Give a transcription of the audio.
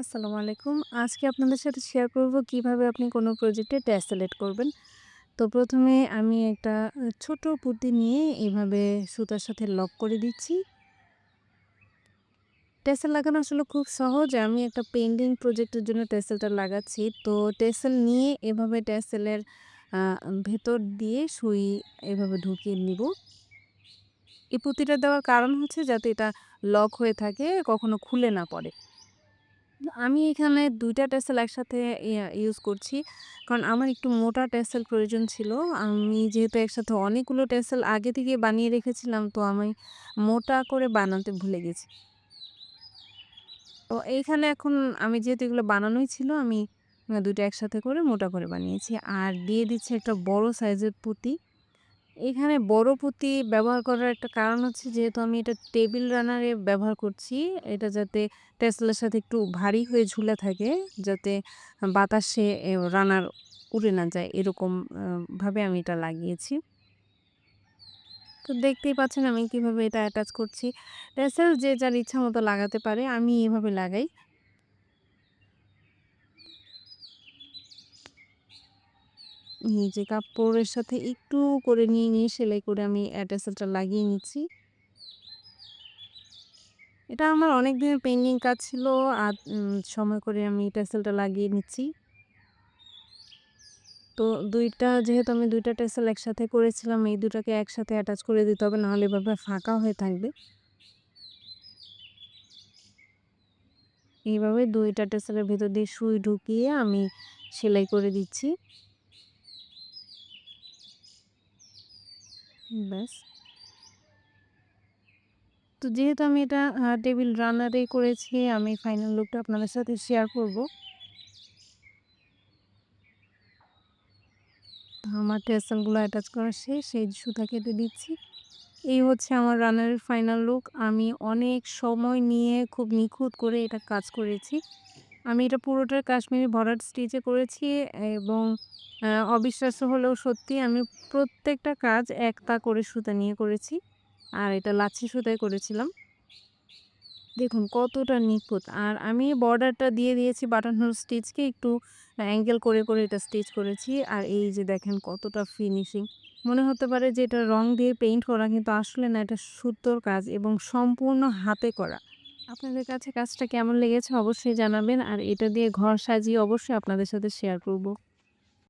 আসসালামু আলাইকুম। আজকে আপনাদের সাথে শেয়ার করব কীভাবে আপনি কোনো প্রজেক্টে টেসেলেট করবেন। তো প্রথমে আমি একটা ছোট পুঁতি নিয়ে এভাবে সুতার সাথে লক করে দিচ্ছি। টেসেল লাগানো আসলে খুব সহজ। আমি একটা পেইন্টিং প্রজেক্টের জন্য টেসেলটা লাগাচ্ছি। তো টেসেল নিয়ে এভাবে টেসেলের ভেতর দিয়ে সুই এভাবে ঢুকিয়ে নিব। এই পুঁতিটা দেওয়ার কারণ হচ্ছে যাতে এটা লক হয়ে থাকে, কখনো খুলে না পড়ে। আমি এখানে ২ টা টেসেল একসাথে ইউজ করছি। কারণ আমার একটু মোটা টেসেল প্রয়োজন ছিল। আমি যেহেতু একসাথে অনেকগুলো টেসেল আগে থেকে বানিয়ে রেখেছিলাম, তো আমি মোটা করে বানাতে ভুলে গেছি। তো এইখানে এখন আমি যেহেতু এগুলো বানানোই ছিল, আমি আ ২ টা একসাথে করে মোটা করে বানিয়েছি। আর দিয়ে দিচ্ছি একটা বড় সাইজের পুঁতি। এখানে বড় পুঁতি ব্যবহার করার একটা কারণ হচ্ছে যেহেতু আমি এটা টেবিল রানারে ব্যবহার করছি, এটা যাতে টেসেলের সাথে একটু ভারী হয়ে ঝুলে থাকে, যাতে বাতাসে রানার উড়ে না যায় এরকম আ ভাবে আমি এটা লাগিয়েছি। তো দেখতেই পাচ্ছেন আমি কীভাবে এটা অ্যাটাচ করছি। টেসেল যে যার ইচ্ছা মতো লাগাতে পারে। আমি এভাবে লাগাই। যে কাপড়ের সাথে একটু করে নিয়ে, নিয়ে সেলাই করে আমি অ্যাটাসেলটা লাগিয়ে নিচ্ছি। এটা আমার অনেক দিনের পেন্ডিং কাজ ছিল। আর সময় করে আমি টেসেলটা লাগিয়ে নিচ্ছি। তো দুইটা যেহেতু আমি ২ টা টেসেল একসাথে করেছিলাম, এই ২ টাকে একসাথে অ্যাটাচ করে দিতে হবে, নাহলে এভাবে ফাঁকা হয়ে থাকবে। এইভাবে ২ টা টেসেলের ভেতর দিয়ে সুই ঢুকিয়ে আমি সেলাই করে দিচ্ছি। ব্যাস। তো যেহেতু আমি এটা টেবিল রানারে করেছি, আমি ফাইনাল লুকটা আপনাদের সাথে শেয়ার করব। আমার টেসেলগুলো অ্যাটাচ করা শেষ। যে সুতা কেটে দিচ্ছি। এই হচ্ছে আমার রানারের ফাইনাল লুক। আমি অনেক সময় নিয়ে খুব নিখুঁত করে এটা কাজ করেছি। আমি এটা পুরোটাই কাশ্মীরি ভরাট স্টিচে করেছি এবং অবিশ্বাস্য হলেও সত্যি আমি প্রত্যেকটা কাজ একটা করে সুতা নিয়ে করেছি। আর এটা লাচ্ছি সুতায় করেছিলাম। দেখুন কতটা নিখুঁত। আর আমি বর্ডারটা দিয়ে দিয়েছি বাটন হোল স্টিচকে একটু অ্যাঙ্গেল করে, করে এটা স্টিচ করেছি। আর এই যে দেখেন কতটা ফিনিশিং। মনে হতে পারে যে এটা রং দিয়ে পেইন্ট করা কিন্তু আসলে না এটা সুতোর কাজ এবং সম্পূর্ণ হাতে করা। আপনাদের কাছে কাজটা কেমন লেগেছে অবশ্যই জানাবেন। আর এটা দিয়ে ঘর সাজিয়ে অবশ্যই আপনাদের সাথে শেয়ার করব।